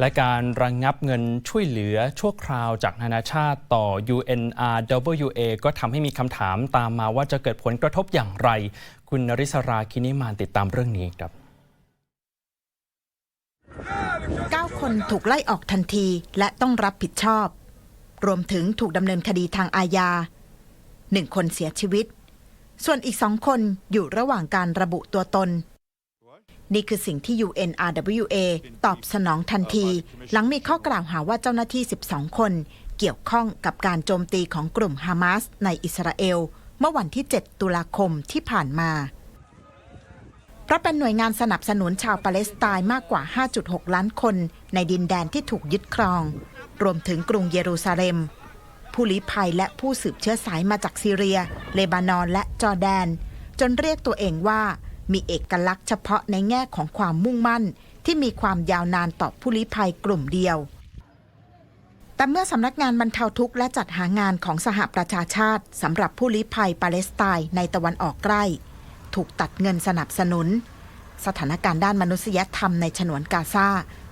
และการระงงับเงินช่วยเหลือชั่วคราวจากนานาชาติต่อ UNRWA ก็ทำให้มีคำถามตามมาว่าจะเกิดผลกระทบอย่างไร คุณนริศราคินิมานติดตามเรื่องนี้ครับ9 คนถูกไล่ออกทันทีและต้องรับผิดชอบ รวมถึงถูกดำเนินคดีทางอาญาหนึ่งคนเสียชีวิต ส่วนอีกสองคนอยู่ระหว่างการระบุตัวตน นี่คือสิ่งที่ UNRWA ตอบสนองทันที หลังมีข้อกล่าวหาว่าเจ้าหน้าที่ 12 คน เกี่ยวข้องกับการโจมตีของกลุ่มฮามาสในอิสราเอล เมื่อวันที่ 7 ตุลาคมที่ผ่านมาเพราะเป็นหน่วยงานสนับสนุนชาวปาเลสไตน์มากกว่า 5.6 ล้านคน ในดินแดนที่ถูกยึดครอง รวมถึงกรุงเยรูซาเล็ม ผู้ลี้ภัยและผู้สืบเชื้อสายมาจากซีเรีย เลบานอนและจอร์แดน จนเรียกตัวเองว่า มีเอกลักษณ์เฉพาะในแง่ของความมุ่งมั่น ที่มีความยาวนานต่อผู้ลี้ภัยกลุ่มเดียว แต่เมื่อสำนักงานบรรเทาทุกข์และจัดหางานของสหประชาชาติสำหรับผู้ลี้ภัยปาเลสไตน์ในตะวันออกใกล้ ถูกตัดเงินสนับสนุน สถานการณ์ด้านมนุษยธรรมในฉนวนกาซา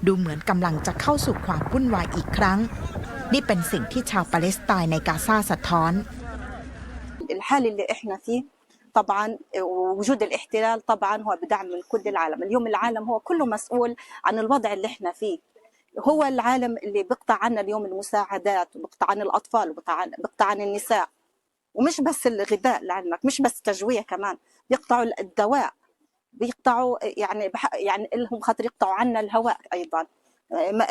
ดูเหมือนกำลังจะเข้าสู่ความวุ่นวายอีกครั้ง นี่เป็นสิ่งที่ชาวปาเลสไตน์ในกาซาสะท้อน الحال اللي احنا فيه طبعا ووجود الاحتلال طبعا هو بدعم من كل العالم. اليوم العالم هو كله مسؤول عن الوضع اللي إحنا فيه. هو العالم اللي بيقطع عنا اليوم المساعدات وبيقطع عن الأطفال وبيقطع عن, النساء. ومش بس الغذاء لعلمك مش بس تجويع كمان. بيقطعوا الدواء. بيقطعوا يعني يعني لهم خاطر يقطعوا عنا الهواء أيضا. ما,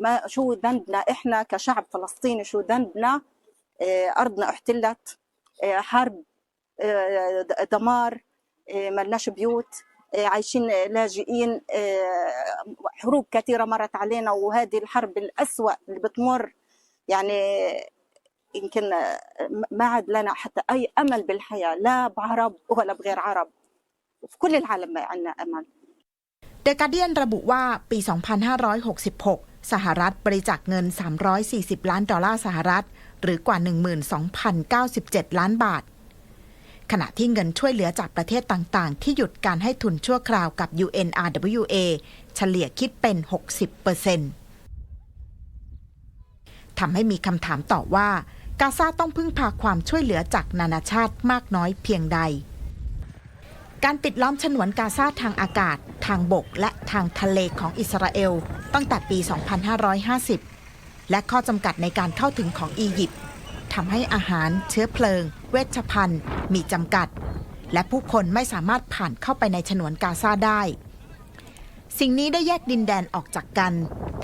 ما شو ذنبنا إحنا كشعب فلسطيني؟ شو ذنبنا؟ أرضنا أحتلت حرب دمار ملناش بيوت عايشين لاجئين حروب كثيره مرت علينا وهذه الحرب الأسوأ اللي بتمر يعني يمكن ما عاد لنا حتى اي امل بالحياه لا بعرب ولا بغير عرب في كل العالم ما عندنا امل เดอะการเดียนระบุว่าปี 2566 สหรัฐบริจาคเงิน 340 ล้านดอลลาร์สหรัฐ หรือกว่า 12,097 ล้านบาท ขณะที่เงินช่วยเหลือจากประเทศต่างๆ ที่หยุดการให้ทุนชั่วคราวกับ UNRWA เฉลี่ยคิดเป็น 60%ทำให้มีคำถามต่อว่า กาซาต้องพึ่งพาความช่วยเหลือจากนานาชาติมากน้อยเพียงใด การปิดล้อมฉนวนกาซาทางอากาศ ทางบกและทางทะเลของอิสราเอลตั้งแต่ปี 2550 และข้อจำกัดในการเข้าถึงของอียิปต์ ทำให้อาหารเชื้อเพลิง เวชภัณฑ์ มีจำกัด และผู้คนไม่สามารถผ่านเข้าไปในฉนวนกาซาได้ สิ่งนี้ได้แยกดินแดนออกจากกัน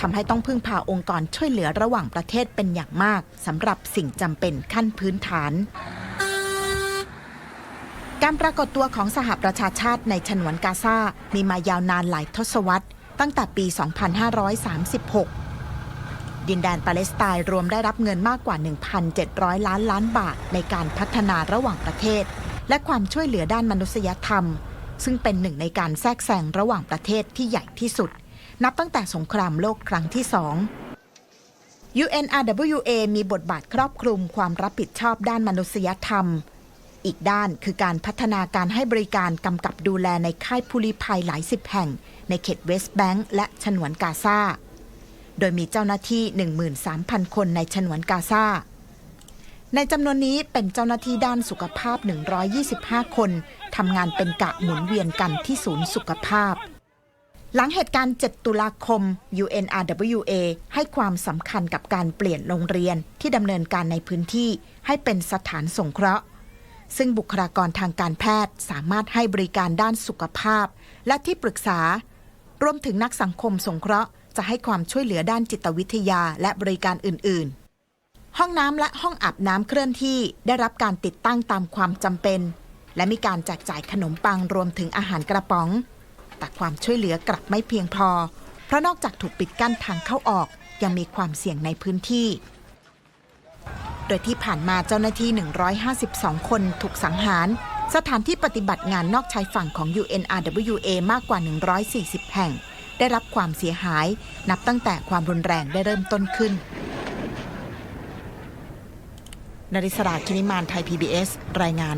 ทำให้ต้องพึ่งพาองค์กรช่วยเหลือระหว่างประเทศเป็นอย่างมากสำหรับสิ่งจำเป็นขั้นพื้นฐาน การปรากฏตัวของสหประชาชาติในฉนวนกาซามีมายาวนานหลายทศวรรษ ตั้งแต่ปี 2536 ดินแดนปาเลสไตน์รวมได้รับเงินมากกว่า 1,700 ล้านล้านบาทในการพัฒนาระหว่างประเทศ และความช่วยเหลือด้านมนุษยธรรม ซึ่งเป็นหนึ่งในการแทรกแซงระหว่างประเทศที่ใหญ่ที่สุด นับตั้งแต่สงครามโลกครั้งที่สอง UNRWA มีบทบาทครอบคลุมความรับผิดชอบด้านมนุษยธรรม อีกด้านคือการพัฒนาการให้บริการกำกับดูแลในค่ายผู้ลี้ภัยหลายสิบแห่ง ในเขตเวสต์แบงก์และฉนวนกาซา โดยมีเจ้าหน้าที่ 13,000 คนในฉนวนกาซา ในจำนวนนี้เป็นเจ้าหน้าที่ด้านสุขภาพ 125 คนทำงานเป็นกะหมุนเวียนกันที่ศูนย์สุขภาพ หลังเหตุการณ์ 7 ตุลาคม UNRWA ให้ความสำคัญกับการเปลี่ยนโรงเรียนที่ดำเนินการในพื้นที่ให้เป็นสถานสงเคราะห์ซึ่งบุคลากรทางการแพทย์สามารถให้บริการด้านสุขภาพ และที่ปรึกษา รวมถึงนักสังคมสงเคราะห์ จะให้ความช่วยเหลือด้านจิตวิทยาและบริการอื่น ๆ ห้องน้ำและห้องอาบน้ำเคลื่อนที่ได้รับการติดตั้งตามความจำเป็น และมีการแจกจ่ายขนมปังรวมถึงอาหารกระป๋อง แต่ความช่วยเหลือกลับไม่เพียงพอ เพราะนอกจากถูกปิดกั้นทางเข้าออกยังมีความเสี่ยงในพื้นที่ โดยที่ผ่านมาเจ้าหน้าที่ 152 คนถูกสังหาร สถานที่ปฏิบัติงานนอกชายฝั่งของ UNRWA มากกว่า 140 แห่ง ได้รับความเสียหาย นับตั้งแต่ความรุนแรงได้เริ่มต้นขึ้นนริศราคินิมานไทย PBS รายงาน